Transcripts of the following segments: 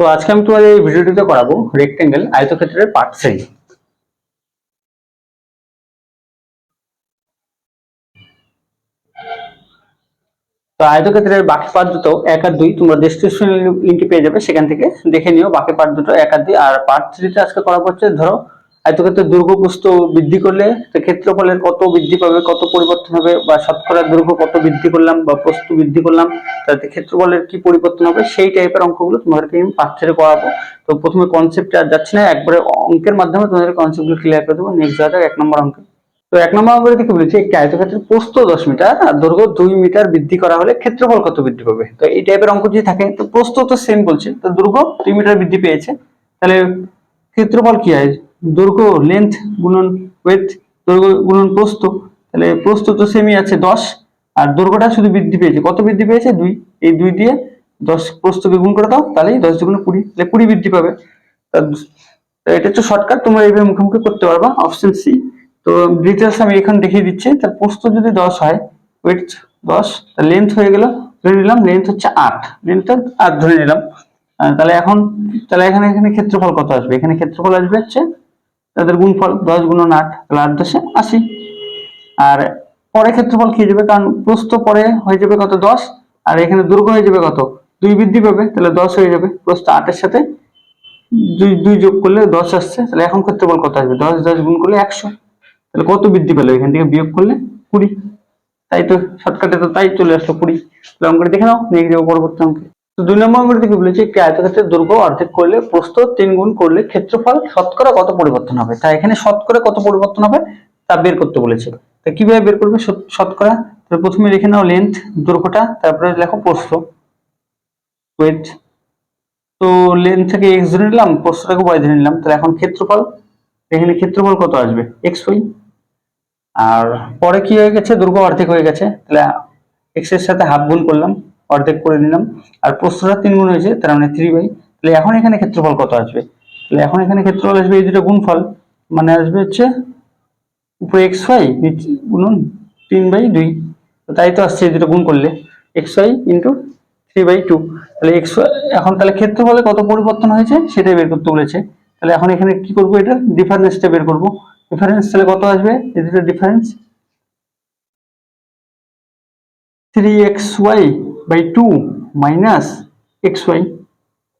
তো আজকে আমি তোমাদের এই ভিডিওটিতে করাবো রেক্টেঙ্গেল আয়তক্ষেত্রের পার্ট থ্রি তো আয়তক্ষেত্রের বাকি পার্ট দুটো এক আর দুই তোমরা ডিসক্রিপশন লিঙ্কটি পেয়ে যাবে, সেখান থেকে দেখে নিও বাকি পার্ট দুটো এক আর দুই। আর পার্ট থ্রিতে আজকে করা হচ্ছে, ধরো আয়তক্ষেত্রের দৈর্ঘ্য প্রস্থ বৃদ্ধি করলে ক্ষেত্রফলের কত বৃদ্ধি পাবে, কত পরিবর্তন হবে, বা শতকরা দৈর্ঘ্য কত বৃদ্ধি করলাম, বা প্রস্থ বৃদ্ধি করলাম, তাতে ক্ষেত্রফলের কি পরিবর্তন হবে, সেই টাইপের অঙ্কগুলো তোমাদেরকে আমি থ্রি করাবো। তো প্রথমে কনসেপ্টে আর যাচ্ছি না, একবারে অঙ্কের মাধ্যমে তোমাদের কনসেপ্টগুলো ক্লিয়ার করে দেবো নেক্সট যাওয়া এক নম্বর অঙ্কে। তো এক নম্বর অঙ্কের দিকে বলেছি, একটি আয়তক্ষেত্রের প্রস্থ দশ মিটার, আর দৈর্ঘ্য দুই মিটার বৃদ্ধি করা হলে ক্ষেত্রফল কত বৃদ্ধি পাবে? তো এই টাইপের অঙ্ক যদি থাকে, তো প্রস্থ তো সেম বলছে, তো দৈর্ঘ্য দুই মিটার বৃদ্ধি পেয়েছে, তাহলে ক্ষেত্রফল কি হয়? দৈর্ঘ্য লেন্থ গুণন ওয়েথ দৈর্ঘ্য, গুণন প্রস্থ। তাহলে প্রস্থ তো সেমই আছে দশ, আর দৈর্ঘ্যটা শুধু বৃদ্ধি পেয়েছে। কত বৃদ্ধি পেয়েছে? দুই। এই দুই দিয়ে দশ প্রস্থকে গুণ করে দাও, তাহলেই দশ দুগুণে কুড়ি। তাহলে কুড়ি বৃদ্ধি পাবে। এটা হচ্ছে শর্টকাট তোমরা এইভাবে মুখোমুখি করতে পারবা। অপশন সি তো ডিটেলস আমি এখানে দেখিয়ে দিচ্ছি। তার প্রস্থ যদি দশ হয় ওয়েট দশ লেন্থ হয়ে গেল, ধরে নিলাম লেন্থ হচ্ছে আট। লেন্থটা আট, ধরে নিলাম। তাহলে এখন, তাহলে এখানে এখানে ক্ষেত্রফল কত আসবে? এখানে ক্ষেত্রফল আসবে হচ্ছে তাদের গুণফল দশ গুণন আট তাহলে আট দশে আশি। আর পরে ক্ষেত্রফল কি যাবে? কারণ প্রস্থ পরে হয়ে যাবে কত? দশ। আর এখানে দৈর্ঘ্য হয়ে যাবে কত? দুই বৃদ্ধি পাবে, তাহলে দশ হয়ে যাবে। প্রস্থ আটের সাথে দুই দুই যোগ করলে দশ আসছে। তাহলে এখন ক্ষেত্রফল কত আসবে? দশ দশ গুণ করলে একশো। তাহলে কত বৃদ্ধি পেল? এখান থেকে বিয়োগ করলে কুড়ি। তাই তো শর্টকাটে তো তাই চলে আসলো কুড়ি। তাহলে অঙ্কটা দেখে নাও, নিয়ে যাব পরবর্তী অঙ্কে। তো দুই নম্বর অঙ্কটা থেকে বলেছি, একটি আয়তক্ষেত্রের দৈর্ঘ্য অর্ধেক করলে প্রস্থ তিন গুণ করলে ক্ষেত্রফল শতকরা কত পরিবর্তন হবে? তাই এখানে শতকরা কত পরিবর্তন হবে? তা বের করতে বলেছে। তা কীভাবে বের করবে? শতকরা? প্রথমে লিখে নাও লেন্থ দৈর্ঘ্যটা, তারপরে লেখো প্রস্থ ওয়েট তো লেন্থ থেকে এক্স ধরে নিলাম, প্রস্থটাকে ওয়াই ধরে নিলাম, তাহলে এখন ক্ষেত্রফল, এখানে ক্ষেত্রফল কত আসবে? এক্স ওয়াই আর পরে কি হয়ে গেছে? দৈর্ঘ্য অর্ধেক হয়ে গেছে, তাহলে এক্সের সাথে হাফ গুণ করলাম। অর্ধেক করে নিলাম। আর প্রস্থটা তিন গুণ হয়েছে, তার মানে থ্রি বাই তাহলে এখন এখানে ক্ষেত্রফল কত আসবে? তাহলে এখন এখানে ক্ষেত্রফল আসবে এই দুটো গুণফল। মানে আসবে হচ্ছে উপরে এক্স ওয়াই গুণন তিন বাই দুই। তাই তো আসছে এই দুটো গুণ করলে। X Y into three by two তাহলে এক্স এখন তাহলে ক্ষেত্রফলে কত পরিবর্তন হয়েছে? সেটাই বের করতে বলেছে। তাহলে এখন এখানে কি করব এটা? ডিফারেন্সটা বের করব। ডিফারেন্স তাহলে কত আসবে? এই দুটো difference three X Y by two minus X Y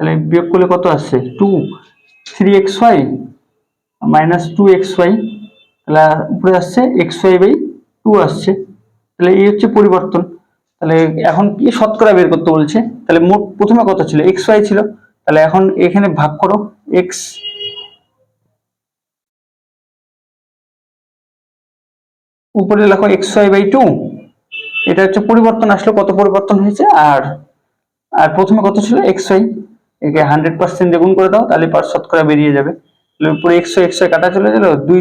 তাহলে বিয়োগ করলে কত আসছে? Two three X Y minus two X Y তাহলে উপরে আসছে এক্স ওয়াই বাই টু আসছে। তাহলে এই হচ্ছে পরিবর্তন। তাহলে এখন কি শতকরা বের করতে বলছে? তাহলে মোট প্রথমে কত ছিল? এক্স ওয়াই ছিল। তাহলে এখন এখানে ভাগ করো এক্স উপরে লেখো এক্স ওয়াই বাই টু এটা হচ্ছে পরিবর্তন আসলো কত পরিবর্তন হয়েছে? আর আর প্রথমে কত ছিল? এক্স ওয়াই একে হান্ড্রেড পার্সেন্ট দেখুন করে দাও, তাহলে পার শতকরা বেরিয়ে যাবে। পুরো এক্স ওয়াই কাটা চলে গেল, দুই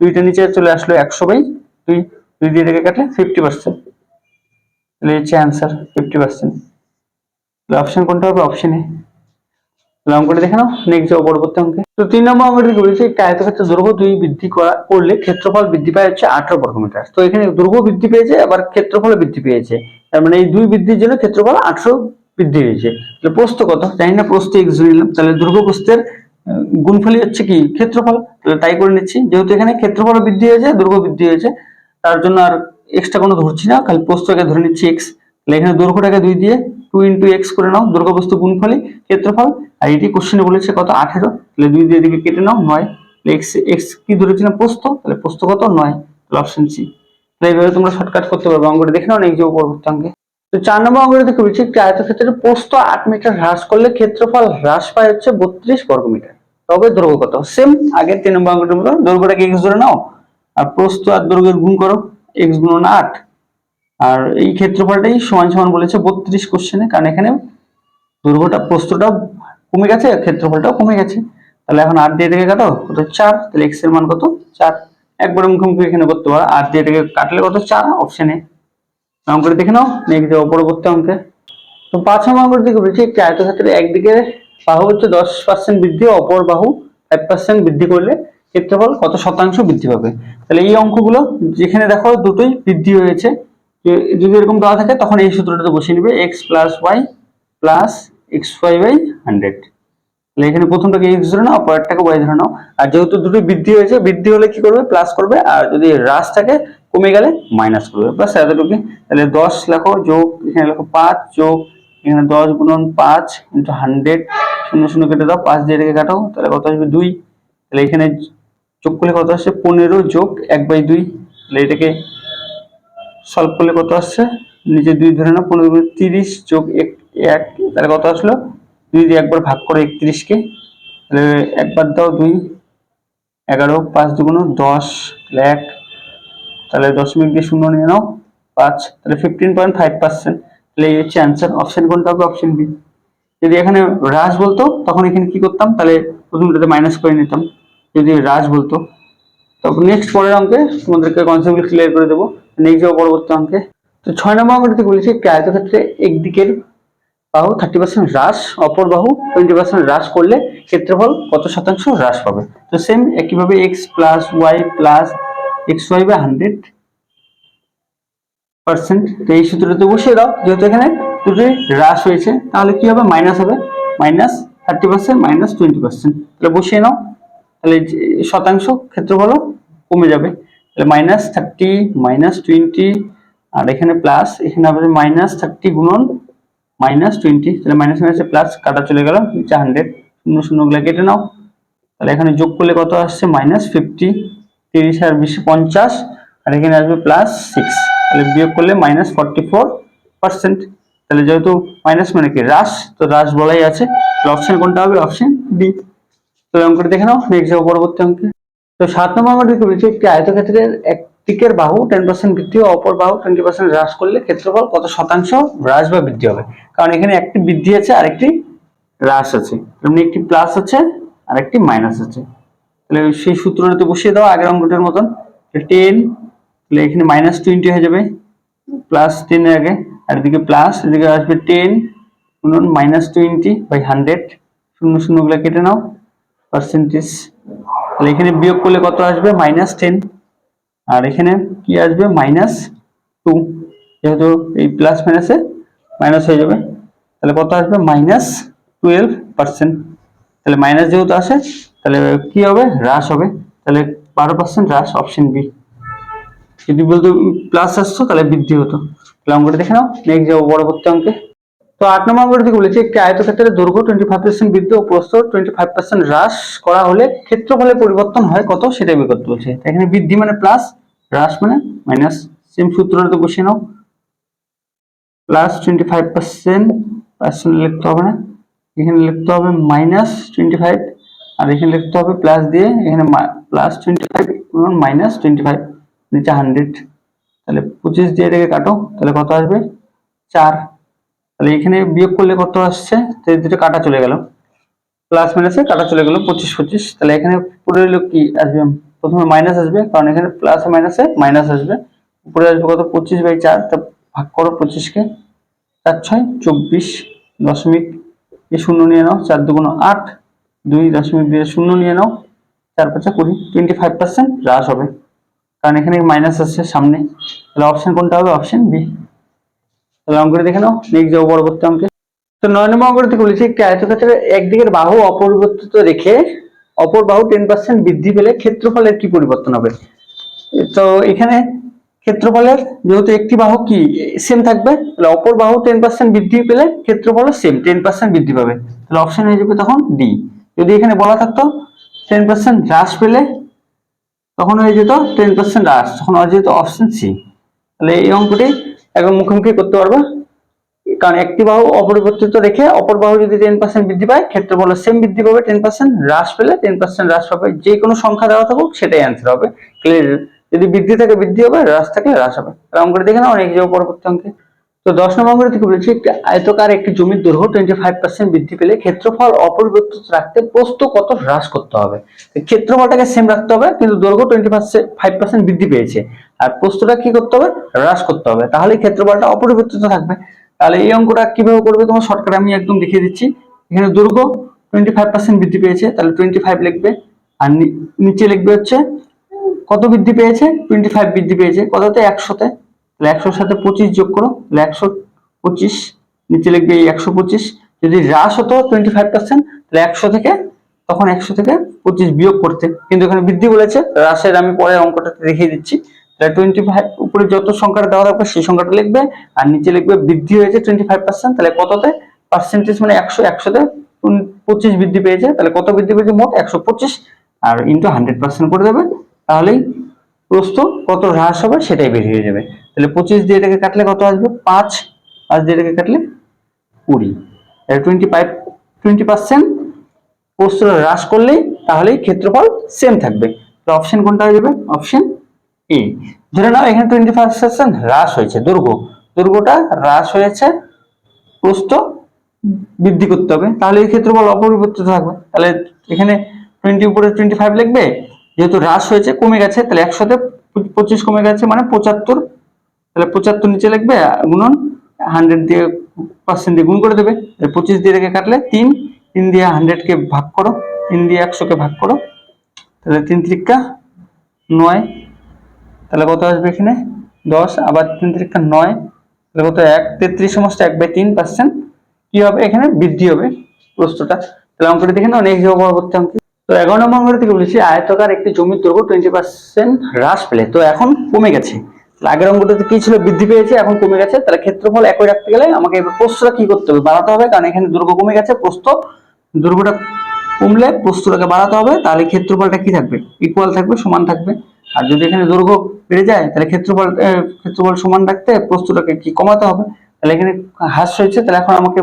দুইটা নিচে চলে আসলো একশো বাই দুই দুই দিয়ে থেকে কাটলে ফিফটি পার্সেন্ট তাহলে হচ্ছে অ্যান্সার ফিফটি পার্সেন্ট অপশন কোনটা হবে? অপশন এ অঙ্কটা দেখে নাও নেক্সট যাব পরবর্তী অঙ্কে। তো তিন নম্বর অঙ্কটি বলেছে একটা আয়তক্ষেত্রের দৈর্ঘ্য দুই বৃদ্ধি করা করলে ক্ষেত্রফল বৃদ্ধি পায় হচ্ছে আঠারো বর্গমিটার। তো এখানে দৈর্ঘ্য বৃদ্ধি পেয়েছে, আবার ক্ষেত্রফল বৃদ্ধি পেয়েছে। তার মানে এই দুই বৃদ্ধির জন্য ক্ষেত্রফল আঠারো বৃদ্ধি হয়েছে। তাহলে প্রস্থ কত? জানি না, প্রস্থ এক্স নিলাম। তাহলে দৈর্ঘ্য প্রস্থের গুণফলই হচ্ছে কি? ক্ষেত্রফল। তাহলে তাই করে নিচ্ছি। যেহেতু এখানে ক্ষেত্রফল বৃদ্ধি হয়েছে দৈর্ঘ্য বৃদ্ধি হয়েছে, তার জন্য আর এক্সট্রা কোনো ধরছি না। খালি প্রস্থকে ধরে নিচ্ছি এক্স এখানে দৈর্ঘ্যটাকে দুই দিয়ে টু ইন্টু এক্স করে নাও দৈর্ঘ্য বস্তু গুণফলই ক্ষেত্রফল। আর এটি কোশ্চেনে বলেছে কত? আঠেরো। তাহলে দুই দিয়ে দিকে কেটে নাও, নয়। এক্স এক্স কি ধরেছিলাম? প্রস্থ। তাহলে প্রস্থ কত? নয়। তাহলে অপশন সি তাহলে এইভাবে তোমরা শর্টকাট করতে পারবে। অঙ্কটা দেখে নাও নেক্সট পরবর্তী অঙ্কে তো চার নম্বর অঙ্কটা দেখে বলছি, একটি আয়তক্ষেত্রের প্রস্থ আট মিটার হ্রাস করলে ক্ষেত্রফল হ্রাস পায় হচ্ছে বত্রিশ বর্গ মিটার। তবে দৈর্ঘ্য কত? সেম আগের তিন নম্বর অঙ্কটার মতো দৈর্ঘ্যটাকে এক্স ধরে নাও। আর প্রস্থ আর দৈর্ঘ্যের গুণ করো। এক্স গুণন আট। আর এই ক্ষেত্রফলটাই সমান সমান বলেছে বত্রিশ কোশ্চেনে কারণ এখানে দৈর্ঘ্যটা প্রস্থটাও কমে গেছে ক্ষেত্রফলটাও কমে গেছে। তাহলে এখন আট দিয়ে থেকে কাটো, কত? চার। তাহলে এক্সের মান কত? চার। একবারে মুখোমুখি এখানে করতে পারো। আট দিয়ে থেকে কাটলে কত? চার অপশনে অঙ্কটা দেখে নাও নেক্সট যাব পরবর্তী অঙ্কে। তো পাঁচ নম্বর অঙ্কের দিকে বলছি একটি আয়তক্ষেত্রের একদিকে বাহু হচ্ছে দশ পার্সেন্ট বৃদ্ধি, অপর বাহু ফাইভ পার্সেন্ট বৃদ্ধি করলে ক্ষেত্রফল কত শতাংশ বৃদ্ধি পাবে? তাহলে এই অঙ্কগুলো যেখানে দেখো দুটোই বৃদ্ধি হয়েছে। যদি এরকম দেওয়া থাকে, তখন এই সূত্রটাতে বসিয়ে নিবে X plus Y plus X Y by hundred তাহলে এখানে প্রথমটাকে এক্স ধরে নাও, পরেরটাকে ওয়াই ধরে নাও। আর যেহেতু দুটোই বৃদ্ধি হয়েছে, বৃদ্ধি হলে কি করবে? প্লাস করবে, আর যদি হ্রাস থাকে, কমে গেলে মাইনাস করবে। প্লাস এতটুকু তাহলে দশ লেখো যোগ, এখানে লেখো পাঁচ যোগ, এখানে দশ গুণন পাঁচ ইন্টু হান্ড্রেড শূন্য শূন্য কেটে দাও, পাঁচ দিয়ে রেখে কাটাও তাহলে কত আসবে? দুই। তাহলে এখানে যোগ করলে কত আসছে? পনেরো যোগ এক বাই দুই। তাহলে এটাকে সলভ করলে কত আসছে? নিচে দুই ধরে নাও, পনেরো গুণ তিরিশ যোগ এক এক, তাহলে কত আসলো? দুই দিয়ে একবার ভাগ করো একত্রিশকে, তাহলে একবার দাও দুই, এগারো, পাঁচ দুগুণ দশ, তাহলে এক, তাহলে দশমিক দিয়ে শূন্য নিয়ে নাও, পাঁচ, তাহলে ফিফটিন পয়েন্ট ফাইভ পার্সেন্ট তাহলে এই হচ্ছে অ্যান্সার অপশন কোনটা হবে? অপশন বি যদি এখানে হ্রাস বলতো, তখন এখানে কি করতাম? তাহলে প্রথমটাতে মাইনাস করে নিতাম। যদি হ্রাস বলতো তখন নেক্সট পরের অঙ্কে তোমাদেরকে কনসেপ্টগুলো ক্লিয়ার করে দেবো। নেক্সট যাব পরবর্তী অঙ্কে। তো ছয় নম্বর অঙ্কটিতে বলেছি একটি আয়তক্ষেত্রে একদিকের বাহু থার্টি পার্সেন্ট হ্রাস, অপর বাহু টোয়েন্টি পার্সেন্ট হ্রাস করলে ক্ষেত্রফল কত শতাংশ হ্রাস পাবে? তো সেম একইভাবে X plus Y plus X Y by hundred percent তো এই সূত্রটাতে বসিয়ে দাও, যেহেতু এখানে দুটোই হ্রাস হয়েছে, তাহলে কি হবে? মাইনাস হবে। Minus thirty percent minus twenty percent তাহলে বসিয়ে নাও, তাহলে শতাংশ ক্ষেত্রফলও কমে যাবে। তাহলে মাইনাস থার্টি মাইনাস টোয়েন্টি আর এখানে প্লাস এখানে হবে মাইনাস থার্টি গুণন মাইনাস টোয়েন্টি তাহলে মাইনাস মাইনাসে প্লাস কাটা চলে গেল নিচে হান্ড্রেড শূন্য শূন্যগুলো কেটে নাও। তাহলে এখানে যোগ করলে কত আসছে? মাইনাস ফিফটি তিরিশ আর বিশে, পঞ্চাশ, আর এখানে আসবে প্লাস সিক্স তাহলে বিয়োগ করলে মাইনাস ফর্টি ফোর পার্সেন্ট তাহলে যেহেতু মাইনাস মানে কি? হ্রাস, তো হ্রাস বলাই আছে। অপশন কোনটা হবে? অপশন ডি তো অঙ্কটি দেখে নাও নেক্সট যাব পরবর্তী অঙ্কে। তো সাত নম্বর কি বলেছে একটি আয়তক্ষেত্রের এক দিকের বাহু টেন পার্সেন্ট বৃদ্ধি অপর বাহু টোয়েন্টি পার্সেন্ট হ্রাস করলে ক্ষেত্রফল কত শতাংশ হ্রাস বা বৃদ্ধি হবে? কারণ এখানে একটি বৃদ্ধি আছে আর একটি হ্রাস আছে। তেমনি একটি প্লাস আছে আর একটি মাইনাস আছে। তাহলে সেই সূত্রটাতে বসিয়ে দাও আগের অঙ্কটার মতন। টেন তাহলে এখানে মাইনাস টোয়েন্টি হয়ে যাবে। প্লাস টেনের আগে, আর এদিকে প্লাস এদিকে আসবে ten minus twenty by hundred শূন্য শূন্যগুলো কেটে নাও। পার্সেন্টেজ তাহলে এখানে বিয়োগ করলে কত আসবে? মাইনাস টেন আর এখানে কি আসবে? মাইনাস টু যেহেতু এই প্লাস মাইনাসে মাইনাস হয়ে যাবে। তাহলে কত আসবে? মাইনাস টুয়েলভ পার্সেন্ট তাহলে মাইনাস যেহেতু আসে, তাহলে কি হবে? হ্রাস হবে। তাহলে বারো পার্সেন্ট হ্রাস অপশন বি যদি বলতো প্লাস আসতো, তাহলে বৃদ্ধি হতো। তাহলে অঙ্কটা দেখে নাও। নেক্সট যাব পরবর্তী অঙ্কে। তো আট নম্বর অঙ্কটা থেকে বলেছি, একটি আয়তক্ষেত্রের দৈর্ঘ্য টোয়েন্টি ফাইভ পার্সেন্ট বৃদ্ধি ও প্রস্থ টোয়েন্টি ফাইভ পার্সেন্ট হ্রাস করা হলে ক্ষেত্রফলের পরিবর্তন হয় কত? সেটাই করতে বলছে। এখানে বৃদ্ধি মানে প্লাস হ্রাস মানে মাইনাস সেম সূত্রটা তো বসিয়ে নাও। Plus twenty five percent percent লিখতে হবে না। এখানে লিখতে হবে মাইনাস টোয়েন্টি ফাইভ আর এখানে লিখতে হবে প্লাস দিয়ে এখানে plus twenty five minus twenty five নিচে হান্ড্রেড তাহলে পঁচিশ দিয়ে রেখে কাটো, তাহলে কত আসবে? চার। তাহলে এখানে বিয়োগ করলে কত আসছে? দুটো কাটা চলে গেল। প্লাস মাইনাসে কাটা চলে গেল পঁচিশ পঁচিশ। তাহলে এখানে পুরো হলো কি আসবে? প্রথমে মাইনাস আসবে, কারণ এখানে প্লাস মাইনাসে মাইনাস আসবে। উপরে আসবে কত? পঁচিশ বাই চার, তা ভাগ করো পঁচিশকে চার ছয়, চব্বিশ দশমিক শূন্য নিয়ে নাও, চার দুগুণ আট, দুই দশমিক দিয়ে শূন্য নিয়ে নাও, চার পাঁচা কুড়ি। টোয়েন্টি ফাইভ পার্সেন্ট হ্রাস হবে। কারণ এখানে মাইনাস আসছে সামনে। তাহলে অপশন কোনটা হবে? অপশন বি তাহলে অঙ্কটি দেখে নাও নেক্সট যাব পরবর্তী অঙ্কে। তো নয় নম্বর অঙ্কটি থেকে বলেছি একটি আয়তক্ষেত্রের একদিকের বাহু অপরিবর্তিত রেখে অপর বাহু টেন পার্সেন্ট বৃদ্ধি পেলে ক্ষেত্রফলের কি পরিবর্তন হবে? তো এখানে ক্ষেত্রফলের যেহেতু একটি বাহু কি সেম থাকবে, তাহলে অপর বাহু টেন পার্সেন্ট বৃদ্ধি পেলে ক্ষেত্রফলও সেম টেন পার্সেন্ট বৃদ্ধি পাবে। তাহলে অপশন হয়ে যাবে তখন ডি যদি এখানে বলা থাকতো টেন পার্সেন্ট হ্রাস পেলে তখন হয়ে যেত টেন পার্সেন্ট হ্রাস, তখন হয়ে যেত অপশন সি তাহলে এই অঙ্কটি একদম মুখোমুখি করতে পারবা। কারণ একটি বাহু অপরিবর্তিত রেখে অপর বাহু যদি টেন পার্সেন্ট বৃদ্ধি পায়, ক্ষেত্রফল সেম বৃদ্ধি পাবে টেন পার্সেন্ট হ্রাস পেলে টেন পার্সেন্ট হ্রাস পাবে। যে কোনো সংখ্যা দেওয়া থাকুক, সেটাই অ্যান্সার হবে। ক্লিয়ার যদি বৃদ্ধি থাকে, বৃদ্ধি হবে, হ্রাস থাকলে হ্রাস হবে। রাম করে দেখে না অনেক যাব পরবর্তী অঙ্কে তো দশ নম্বর অঙ্কটি থেকে বলেছি, একটি আয়তকার একটি জমির দৈর্ঘ্য টোয়েন্টি ফাইভ পার্সেন্ট বৃদ্ধি পেলে ক্ষেত্রফল অপরিবর্তিত রাখতে প্রস্থ কত হ্রাস করতে হবে? ক্ষেত্রফলটাকে সেম রাখতে হবে, কিন্তু দৈর্ঘ্য টোয়েন্টি ফাইভ পার্সেন্ট বৃদ্ধি পেয়েছে। আর প্রস্থটা কি করতে হবে? হ্রাস করতে হবে। তাহলে ক্ষেত্রফলটা অপরিবর্তিত থাকবে। তাহলে এই অঙ্কটা কীভাবে করবে তোমার? শর্টকাট আমি একদম দেখিয়ে দিচ্ছি। এখানে দৈর্ঘ্য টোয়েন্টি ফাইভ পার্সেন্ট বৃদ্ধি পেয়েছে, তাহলে টোয়েন্টি ফাইভ লিখবে। আর নিচে লিখবে হচ্ছে, কত বৃদ্ধি পেয়েছে? টোয়েন্টি ফাইভ বৃদ্ধি পেয়েছে। কততে? একশোতে। তাহলে একশোর সাথে পঁচিশ যোগ করো তাহলে একশো পঁচিশ, নিচে লিখবে এই একশো পঁচিশ। যদি হ্রাস হতো টোয়েন্টি ফাইভ পার্সেন্ট তাহলে একশো থেকে, তখন একশো থেকে পঁচিশ বিয়োগ করতে। কিন্তু এখানে বৃদ্ধি বলেছে, হ্রাসের আমি পরে অঙ্কটাতে দেখিয়ে দিচ্ছি। তাহলে টোয়েন্টি ফাইভ উপরে যত সংখ্যাটা দেওয়া থাকবে, সেই সংখ্যাটা লিখবে, আর নিচে লিখবে বৃদ্ধি হয়েছে টোয়েন্টি ফাইভ পার্সেন্ট তাহলে কততে? পার্সেন্টেজ মানে একশো, একশোতে পঁচিশ বৃদ্ধি পেয়েছে, তাহলে কত বৃদ্ধি পেয়েছে? মোট একশো পঁচিশ, আর ইন্টু হান্ড্রেড পার্সেন্ট করে দেবে। তাহলেই প্রস্থ কত হ্রাস হবে সেটাই বেরিয়ে যাবে। তাহলে পঁচিশ দিয়ে এটাকে কাটলে কত আসবে? পাঁচ। পাঁচ দিয়ে এটাকে কাটলে কুড়ি। টোয়েন্টি ফাইভ টোয়েন্টি পার্সেন্ট প্রস্থ হ্রাস করলেই তাহলেই ক্ষেত্রফল সেম থাকবে। তো অপশন কোনটা হয়ে যাবে? অপশন এ ধরে নাও এখানে টোয়েন্টি ফাইভ পার্সেন্ট হ্রাস হয়েছে দৈর্ঘ্য দৈর্ঘ্যটা হ্রাস হয়েছে, প্রস্থ বৃদ্ধি করতে হবে। তাহলে এই ক্ষেত্রফল অপরিবর্তিত থাকবে। তাহলে এখানে টোয়েন্টি উপরে টোয়েন্টি ফাইভ লিখবে যেহেতু হ্রাস হয়েছে, কমে গেছে, তাহলে একশোতে পঁচ- পঁচিশ কমে গেছে মানে পঁচাত্তর। তাহলে পঁচাত্তর নিচে লিখবে, গুণন হান্ড্রেড দিয়ে পার্সেন্ট দিয়ে গুণ করে দেবে। পঁচিশ দিয়ে রেখে কাটলে তিন তিন দিয়ে হান্ড্রেডকে ভাগ করো, তিন দিয়ে একশোকে ভাগ করো। তাহলে তিন ত্রিকা নয়, তাহলে কত আসবে এখানে? দশ, আবার তিন ত্রিকা নয়, তাহলে কত এক? তেত্রিশ সমস্ত এক বাই তিন পার্সেন্ট কি হবে এখানে? বৃদ্ধি হবে প্রস্তটা তাহলে অঙ্কটি দেখে নাও নেক্সট যাব পরবর্তী অঙ্কে। তো এগারো নম্বর অঙ্ক থেকে বলেছি, আয়তকার একটি জমির দৈর্ঘ্য টোয়েন্টি পার্সেন্ট হ্রাস পেলে। তো এখন কমে গেছে। আগের অঙ্কটাতে কি ছিল? বৃদ্ধি পেয়েছে, এখন কমে গেছে। তাহলে ক্ষেত্রফল একই রাখতে গেলে আমাকে এবার প্রস্তটা কি করতে হবে? বাড়াতে হবে, কারণ এখানে দৈর্ঘ্য কমে গেছে, প্রস্থ দৈর্ঘ্যটা কমলে প্রস্তটাকে বাড়াতে হবে। তাহলে ক্ষেত্রফলটা কি থাকবে? ইকুয়াল থাকবে, সমান থাকবে। আর যদি এখানে দৈর্ঘ্য বেড়ে যায়, তাহলে ক্ষেত্রফল ক্ষেত্রফল সমান রাখতে প্রস্তটাকে কি কমাতে হবে? তাহলে এখানে হ্রাস হয়েছে, তাহলে এখন আমাকে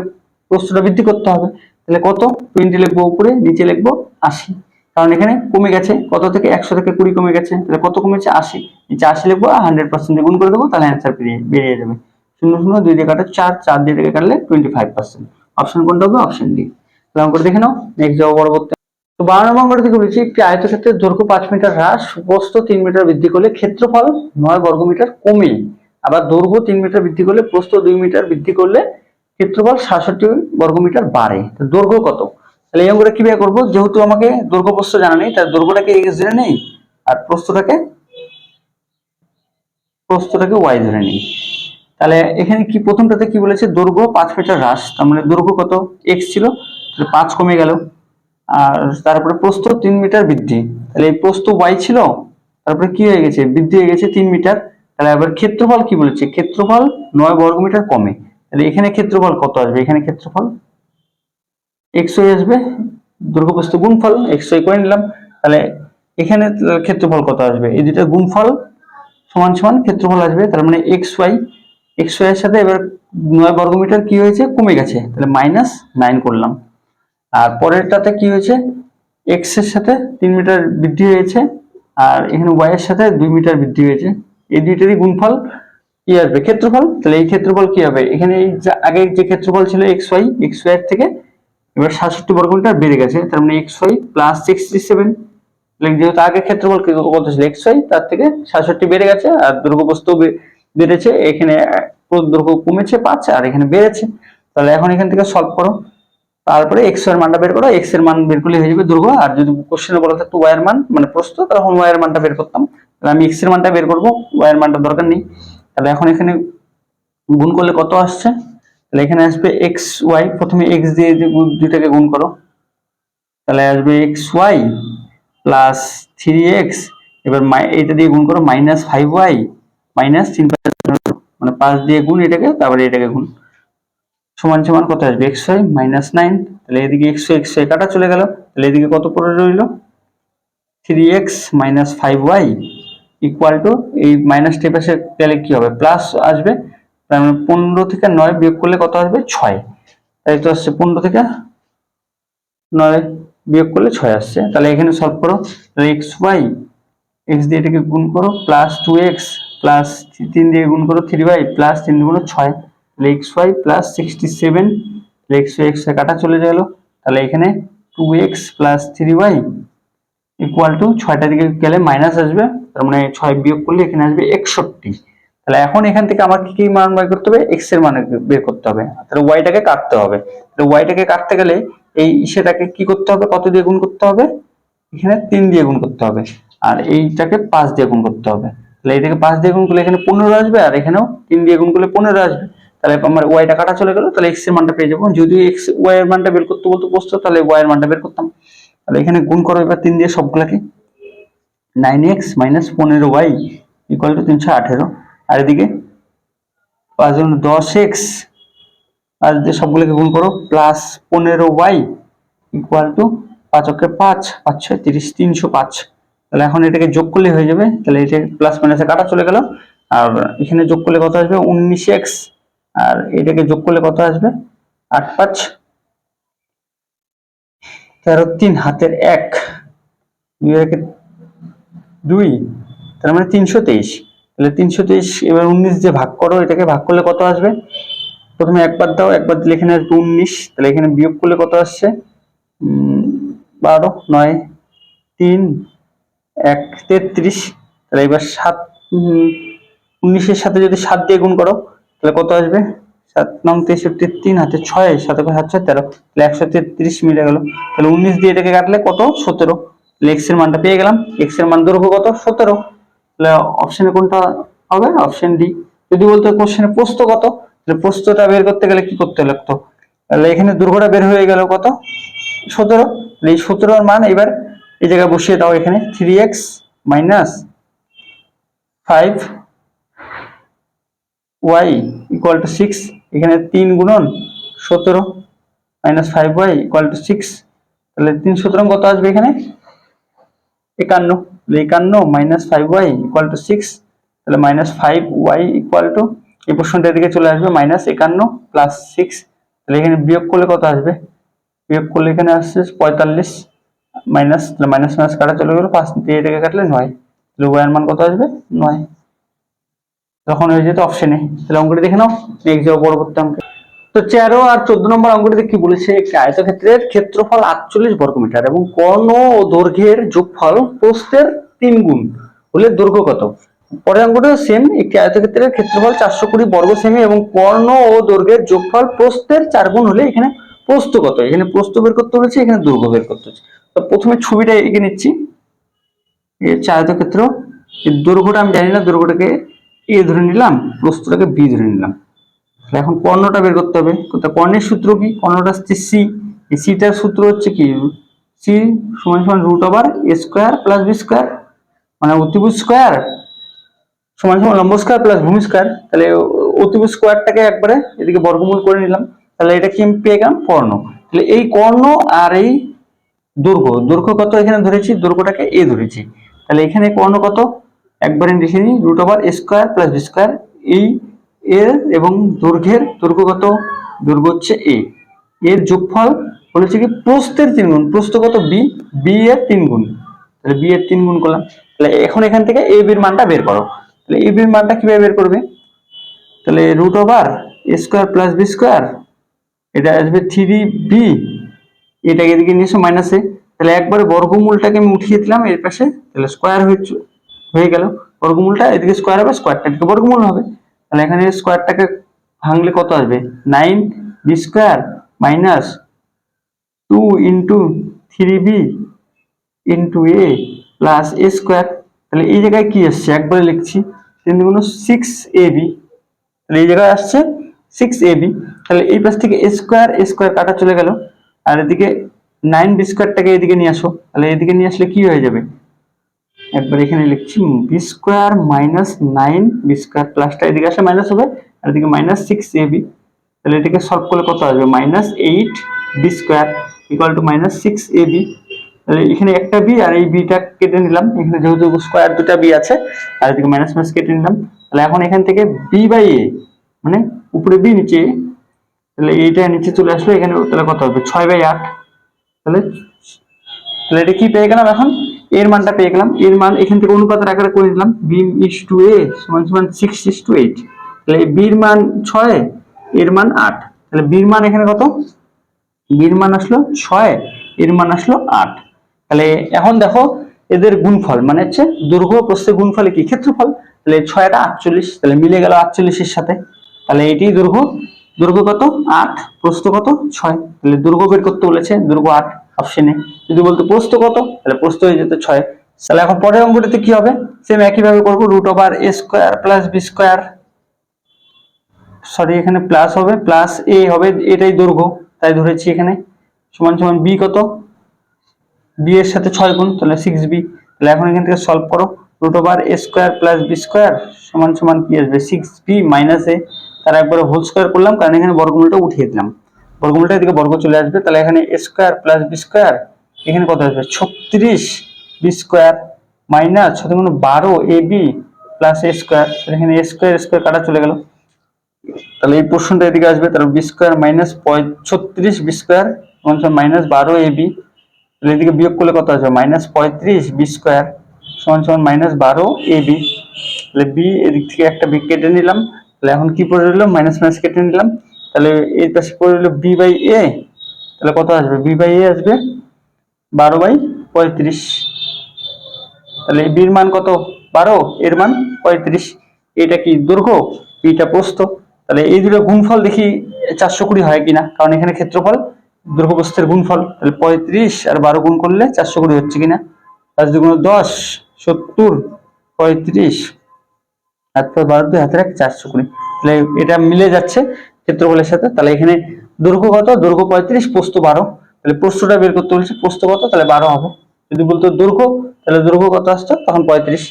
প্রস্তটা বৃদ্ধি করতে হবে। তাহলে কত? টোয়েন্টি লিখব উপরে, নিচে লিখব আশি। কারণ এখানে কমে গেছে, কত থেকে? একশো থেকে কুড়ি কমে গেছে। তাহলে কত কমেছে? আশি। নিচে আশি লিখব, আর হান্ড্রেড পার্সেন্ট গুণ করে দেবো, তাহলে অ্যান্সার বেরিয়ে বেরিয়ে যাবে। শূন্য শূন্য, দুই দিয়ে কাটা চার চার দিয়ে থেকে কাটলে টোয়েন্টি ফাইভ পার্সেন্ট অপশন কোনটা হবে? অপশন ডি তাহলে অঙ্কটা দেখে নাও। নেক্সট যাব পরবর্তী। তো বারো নম্বর অঙ্কটা থেকে বলেছি, একটি আয়তক্ষেত্রের দৈর্ঘ্য পাঁচ মিটার হ্রাস প্রস্থ তিন মিটার বৃদ্ধি করলে ক্ষেত্রফল নয় বর্গমিটার কমে। আবার দৈর্ঘ্য তিন মিটার বৃদ্ধি করলে, প্রস্থ দুই মিটার বৃদ্ধি করলে ক্ষেত্রফল সাতষট্টি বর্গমিটার বাড়ে। দৈর্ঘ্য কত? তাহলে এই অঙ্কটা কীভাবে করব? যেহেতু আমাকে দৈর্ঘ্য প্রস্থ জানা নেই, তাহলে দৈর্ঘ্যটাকে এক্স ধরে নেই আর প্রস্থটাকে প্রস্থটাকে ওয়াই ধরে নেই। তাহলে এখানে কি প্রথমটাতে কি বলেছে? দৈর্ঘ্য পাঁচ মিটার হ্রাস। তার মানে দৈর্ঘ্য কত? এক্স ছিল। তাহলে পাঁচ কমে গেল। আর তারপরে প্রস্থ তিন মিটার বৃদ্ধি। তাহলে এই প্রস্থ ওয়াই ছিল, তারপরে কি হয়ে গেছে? বৃদ্ধি হয়ে গেছে তিন মিটার। তাহলে আবার ক্ষেত্রফল কি বলেছে? ক্ষেত্রফল নয় বর্গমিটার কমে। তাহলে এখানে ক্ষেত্রফল কত আসবে? এখানে ক্ষেত্রফল এক্স ওয়াই আসবে দৈর্ঘ্যপ্রস্থ গুণফল এক্স ওয়াই করে নিলাম। তাহলে এখানে ক্ষেত্রফল কত আসবে? এই দুটো গুণফল সমান সমান ক্ষেত্রফল আসবে, তার মানে এক্স ওয়াই এর সাথে এবার নয় বর্গমিটার কি হয়েছে? কমে গেছে। তাহলে মাইনাস নাইন করলাম। আর পরেরটাতে কি হয়েছে? এক্সের সাথে তিন মিটার বৃদ্ধি হয়েছে, আর এখানে ওয়াই এর সাথে দুই মিটার বৃদ্ধি হয়েছে। এই দুইটারই গুণফল কি আসবে? ক্ষেত্রফল? তাহলে এই ক্ষেত্রফল কি হবে? এখানে আগে যে ক্ষেত্রফল ছিল এক্স ওয়াই এক্স ওয়াই থেকে এবার সাতষট্টি বর্গমিটার বেড়ে গেছে, তার মানে X Y plus sixty seven যেহেতু আগে ক্ষেত্রফল কত ছিল? এক্স ওয়াই তার থেকে সাতষট্টি বেড়ে গেছে আর দৈর্ঘ্যপ্রস্থ বেড়েছে। এখানে দৈর্ঘ্য কমেছে পাঁচ আর এখানে বেড়েছে। তাহলে এখন এখান থেকে সলভ করো। তারপরে এক্সের মানটা বের করো। এক্সের মান বের করলে হয়ে যাবে দৈর্ঘ্য আর যদি কোশ্চেনে বলা থাকতো ওয়াই এর মান মানে প্রস্থ তখন ওয়াই এর মানটা বের করতাম। তাহলে আমি এক্সের মানটা বের করব। ওয়াই এর মানটা দরকার নেই। তাহলে এখন এখানে গুণ করলে কত আসছে? তাহলে এখানে আসবে এক্স ওয়াই প্রথমে এক্স দিয়ে দুইটাকে গুণ করো। তাহলে আসবে X Y plus three X এবার এইটা দিয়ে গুণ করো মাইনাস ফাইভ ওয়াই মাইনাস তিন মানে পাঁচ দিয়ে গুণ এটাকে, তারপরে এটাকে গুণ। সমান সমান কত আসবে? এক্স ওয়াই মাইনাস নাইন তাহলে এদিকে এক্স ওয়াই কাটা চলে গেল। তাহলে এদিকে কত পড়ে রইল? Three X minus five Y equal to এই মাইনাসটি পাশে গেলে কি হবে? প্লাস আসবে মানে পনেরো থেকে নয় বিয়োগ করলে কত আসবে? ছয়। তাই তো আসছে পনেরো থেকে নয় বিয়োগ করলে ছয় আসছে। তাহলে এখানে সলভ করো। তাহলে এক্স ওয়াই এক্স দিয়ে এটাকে গুণ করো প্লাস টু এক্স প্লাস তিন দিয়ে গুণ করো থ্রি ওয়াই প্লাস তিন গুণ ছয়। তাহলে X Y plus sixty seven তাহলে এক্স এক্স কাটা চলে গেল। তাহলে এখানে two X plus three Y equal to ছয়টা দিকে গেলে মাইনাস আসবে, তার মানে ছয় বিয়োগ করলে এখানে আসবে একষট্টি। তাহলে এখন এখান থেকে আমার কি কি মান বের করতে হবে? এক্সের মান বের করতে হবে। তাহলে ওয়াইটাকে কাটতে হবে। তাহলে ওয়াইটাকে কাটতে গেলে এই সেটাকে কি করতে হবে? কত দিয়ে গুণ করতে হবে? এখানে তিন দিয়ে গুণ করতে হবে। আর এইটাকে পাঁচ দিয়ে গুণ করতে হবে। তাহলে এটাকে পাঁচ দিয়ে গুণ করলে এখানে পনেরো আসবে, আর এখানেও তিন দিয়ে গুণ করলে পনেরো আসবে। তাহলে আমার ওয়াইটা কাটা চলে গেল, তাহলে এক্সের মানটা পেয়ে যাব। যদি এক্স ওয়াই এর মানটা বের করতে বলতো বসতো, তাহলে ওয়াই এর মানটা বের করতাম। তাহলে এখানে গুণ করো এবার তিন দিয়ে সবগুলাকে। নাইন এক্স মাইনাস পনেরো ওয়াই ইকুয়াল টু তিনশো আঠেরো। আর এদিকে পাঁচ দশ এক্স আর দিয়ে সবগুলোকে গুণ করো প্লাস পনেরো ওয়াই ইকুয়াল টু পাঁচ অক্ষে পাঁচ পাঁচ ছয় তিরিশ, তিনশো পাঁচ। তাহলে এখন এটাকে যোগ করলে হয়ে যাবে। তাহলে এটা প্লাস মাইনাসে কাটা চলে গেল। আর এখানে যোগ করলে কত আসবে? উনিশ এক্স আর এটাকে যোগ করলে কত আসবে? আট পাঁচ। তেরো তিন হাতের এক, দুই দুই, তার মানে তিনশো তেইশ। তাহলে তিনশো তেইশ এবার উনিশ যে ভাগ করো, এটাকে ভাগ করলে কত আসবে? প্রথমে একবার দাও, একবার দিলে এখানে আসবে উনিশ, তাহলে এখানে বিয়োগ করলে কত আসছে? বারো, নয়, তিন, এক, তেত্রিশ। তাহলে এবার সাত উনিশের সাথে যদি সাত দিয়ে গুণ করো, তাহলে কত আসবে? সাত নং তেষট্টি তিন হাতে ছয়, সাত সাত ছয়, তেরো। তাহলে একশো তেত্রিশ মিলে গেল। তাহলে উনিশ দিয়ে এটাকে কাটলে কত? সতেরো। তাহলে এক্সের মানটা পেয়ে গেলাম। এক্সের মান দৈর্ঘ্য কত? সতেরো। তাহলে অপশনে কোনটা হবে? অপশন ডি যদি বলতো কোশ্চেনে প্রস্থ কত? তাহলে প্রস্থটা বের করতে গেলে কি করতে লাগতো তাহলে এখানে দৈর্ঘ্যটা বের হয়ে গেল কত? সতেরো। তাহলে এই সতেরোর মান এবার এই জায়গায় বসিয়ে দাও এখানে। Three X minus five Y equal to six এখানে তিন গুণন সতেরো minus five Y equal to six তাহলে তিন সতেরো কত আসবে এখানে? একান্ন, তাহলে একান্ন minus five Y equal to six তাহলে minus five Y equal to এই পোর্শনটা এদিকে চলে আসবে মাইনাস একান্ন প্লাস সিক্স তাহলে এখানে বিয়োগ করলে কত আসবে? বিয়োগ করলে এখানে আসছে পঁয়তাল্লিশ মাইনাস মাইনাস মাইনাস কাটা চলে গেলো, পাঁচ, দিয়ে এটাকে কাটলে নয়, তাহলে ওয়াইয়ের মান কত আসবে? নয়। তখন হয়ে যেত অপশনে তাহলে অঙ্কটি দেখে নাও নেক্সট যাব পরবর্তী অঙ্কে। তো তেরো আর চোদ্দ নম্বর অঙ্কটিতে কি বলেছে? একটি আয়তক্ষেত্রের ক্ষেত্রফল আটচল্লিশ বর্গমিটার এবং কর্ণ ও দৈর্ঘ্যের যোগফল প্রস্থের তিন গুণ। হলে দৈর্ঘ্য কত? পরের অঙ্কটা সেম একটি আয়তক্ষেত্রের ক্ষেত্রফল চারশো কুড়ি বর্গ সেমি এবং কর্ণ ও দৈর্ঘ্যের যোগফল প্রস্থের চার গুণ হলে এখানে প্রস্থ কত? এখানে প্রস্থ বের করতে বলেছে, এখানে দৈর্ঘ্য বের করতে হচ্ছে তো প্রথমে ছবিটা এঁকে নিচ্ছি। এই হচ্ছে আয়তক্ষেত্র। এই আমি জানি না, দৈর্ঘ্যটাকে এ ধরে নিলাম প্রস্থটাকে বি ধরে নিলাম। এখন কর্ণটা বের করতে হবে। তো কর্ণের সূত্র কি? কর্ণটা হচ্ছে সি এই সিটার সূত্র হচ্ছে কি? সি সমান সমান root over A square plus B square মানে অতিভুজ স্কোয়ার সমান সমান লম্ব স্কোয়ার প্লাস ভূমি স্কোয়ার তাহলে অতিভুজ স্কোয়ারটাকে একবারে এদিকে বর্গমূল করে নিলাম। তাহলে এটা কি আমি পেয়ে গেলাম? কর্ণ। তাহলে এই কর্ণ আর এই দৈর্ঘ্য দৈর্ঘ্য কত এখানে ধরেছি? দৈর্ঘ্যটাকে এ ধরেছি। তাহলে এখানে কর্ণ কত? একবারে লিখে নিই root over square plus B square এই এর এবং দৈর্ঘ্যের দৈর্ঘ্য কত? দৈর্ঘ্য হচ্ছে এ এর যোগফল বলেছে কি প্রস্থের তিন গুণ প্রস্থ কত? বি বি এর তিন গুণ তাহলে বি এর তিন গুণ করলাম। তাহলে এখন এখান থেকে এ বির মানটা বের করো। তাহলে এ বির মানটা কীভাবে বের করবে? তাহলে root over square plus B square এটা আসবে থ্রি বি এটাকে এদিকে নিয়ে এসো মাইনাসে তাহলে একবারে বর্গমূলটাকে আমি উঠিয়ে দিলাম এর পাশে। তাহলে স্কোয়ার চ- হয়ে গেল। বর্গমূলটা এদিকে স্কোয়ার হবে স্কোয়ারটা এদিকে বর্গমূল হবে। তাহলে এখানে স্কোয়ারটাকে ভাঙলে কত আসবে? Nine B square minus two into three B into A plus A square তাহলে এই জায়গায় কি আসছে? একবারে লিখছি। তিন দুগুণ সিক্স এ বি তাহলে এই জায়গায় আসছে সিক্স এ বি তাহলে এই পাশ থেকে এ স্কোয়ার এ স্কোয়ার কাটা চলে গেল। আর এদিকে নাইন বি স্কোয়ারটাকে এদিকে নিয়ে আসো। তাহলে এদিকে নিয়ে আসলে কি হয়ে যাবে? একবার এখানে লিখছি B square minus nine B square প্লাসটা এদিকে আসলে মাইনাস হবে, আর এদিকে মাইনাস সিক্স এ বি তাহলে এটাকে সলভ করলে কত আসবে? Minus eight B square equal to minus six A B তাহলে এখানে একটা বি আর এই বিটা কেটে নিলাম, এখানে যেহেতু স্কোয়ার দুটা বি আছে, আর এদিকে মাইনাস মাইনাস কেটে নিলাম। তাহলে এখন এখান থেকে বি বাই এ মানে উপরে বি নিচে তাহলে এইটা নিচে চলে আসলো এখানে তাহলে কত হবে? ছয় বাই আট। তাহলে তাহলে এটা কি পেয়ে গেলাম এখন? এর মানটা পেয়ে গেলাম। এর মান এখান থেকে অনুপাতের আকারে করে নিলাম বি ইস টু এ সমান সমান সিক্স ইস টু এইট তাহলে বির মান ছয়, এর মান আট। তাহলে বির মান এখানে কত? বির মান আসলো ছয়, এর মান আসলো আট। তাহলে এখন দেখো এদের গুণফল মানে হচ্ছে দৈর্ঘ্য প্রস্থের গুণফলে কি? ক্ষেত্রফল। তাহলে ছয়টা আটচল্লিশ, তাহলে মিলে গেল আটচল্লিশের সাথে। তাহলে এটি দৈর্ঘ্য দৈর্ঘ্য কত? আট। প্রস্থ কত? ছয়। তাহলে দৈর্ঘ্য বের করতে বলেছে দৈর্ঘ্য আট। অপশনে যদি বলতো প্রস্থ কত, তাহলে প্রস্থ হয়ে যেত ছয়। তাহলে এখন পরের অঙ্কটিতে কি হবে? সেম একইভাবে করব root over A square plus B square sorry এখানে প্লাস হবে প্লাস এ হবে, এটাই দৈর্ঘ্য, তাই ধরেছি এখানে। সমান সমান বি কত? বি এর সাথে ছয় গুণ, তাহলে সিক্স বি তাহলে এখন এখান থেকে সলভ করো root over A square plus B square সমান সমান কি আসবে? সিক্স বি মাইনাস এ তার একবার হোল স্কোয়ার করলাম, কারণ এখানে বর্গমূলটা উঠিয়ে দিলাম। বর্গমূলটা এদিকে বর্গ চলে আসবে, তাহলে এখানে স্কোয়ার প্লাস বি স্কোয়ার এখানে কত আসবে? ছত্রিশ বি স্কোয়ার মাইনাস ছয় গুণ বারো A B plus A square এখানে এ স্কোয়ার স্কোয়ার কাটা চলে গেল। তাহলে এই পোর্শনটা এদিকে আসবে, তাহলে বি স্কোয়ার মাইনাস ছত্রিশ বি স্কোয়ার মাইনাস বারো এ বি তাহলে এদিকে বিয়োগ করলে কত আসবে? মাইনাস পঁয়ত্রিশ বি স্কোয়ার সমান সমান মাইনাস বারো এ বি তাহলে বি এদিক থেকে একটা বি কেটে নিলাম, তাহলে এখন কি পড়ে রইল মাইনাস মাইনাস কেটে নিলাম। তাহলে এর পাশে পড়ে রইল বি বাই এ তাহলে কত আসবে? বি বাই এ আসবে বারো বাই পঁয়ত্রিশ। তাহলে বির মান কত? বারো, এর মান পঁয়ত্রিশ। এটা কি দৈর্ঘ্য বিটা প্রস্থ। তাহলে এই দুটো গুণফল দেখি চারশো কুড়ি হয় কিনা, কারণ এখানে ক্ষেত্রফল দৈর্ঘ্য গুণফল। তাহলে পঁয়ত্রিশ আর বারো গুণ করলে চারশো কুড়ি হচ্ছে কিনা? পাঁচ দুগুণ দশ, সত্তর, পঁয়ত্রিশ। হাত পর বারো দুই, হাতের এক, চারশো কুড়ি। তাহলে এটা মিলে যাচ্ছে ক্ষেত্রফলের সাথে, তাহলে এখানে দৈর্ঘ্য কত? দৈর্ঘ্য পঁয়ত্রিশ পোস্ত বারো। তাহলে পোস্তটা বের করতে বলছে পোস্ত কত? তাহলে বারো হবে। যদি বলতো দৈর্ঘ্য তাহলে দৈর্ঘ্য কত আসতো? তখন পঁয়ত্রিশ।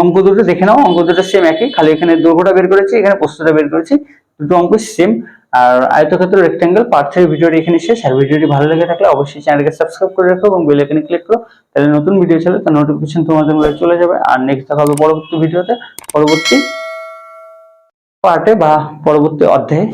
অঙ্ক দুটো দেখে নাও, অঙ্ক দুটো সেম একই। খালি এখানে দৈর্ঘ্যটা বের করেছি, এখানে পোস্তটা বের করেছি। দুটো অঙ্ক সেম আর আয়তক্ষেত্র রেক্ট্যাঙ্গেল পার্ট থ্রি ভিডিওটি এখানে শেষ। আর ভিডিওটি ভালো লেগে থাকলে অবশ্যই চ্যানেলকে সাবস্ক্রাইব করে রাখো এবং বেল আইকনে ক্লিক করো। তাহলে নতুন ভিডিও চলে তার নোটিফিকেশন তোমাদের চলে যাবে। আর নেক্সট দেখা হবে পরবর্তী ভিডিওতে পরবর্তী পার্টে বা পরবর্তী অধ্যায়ে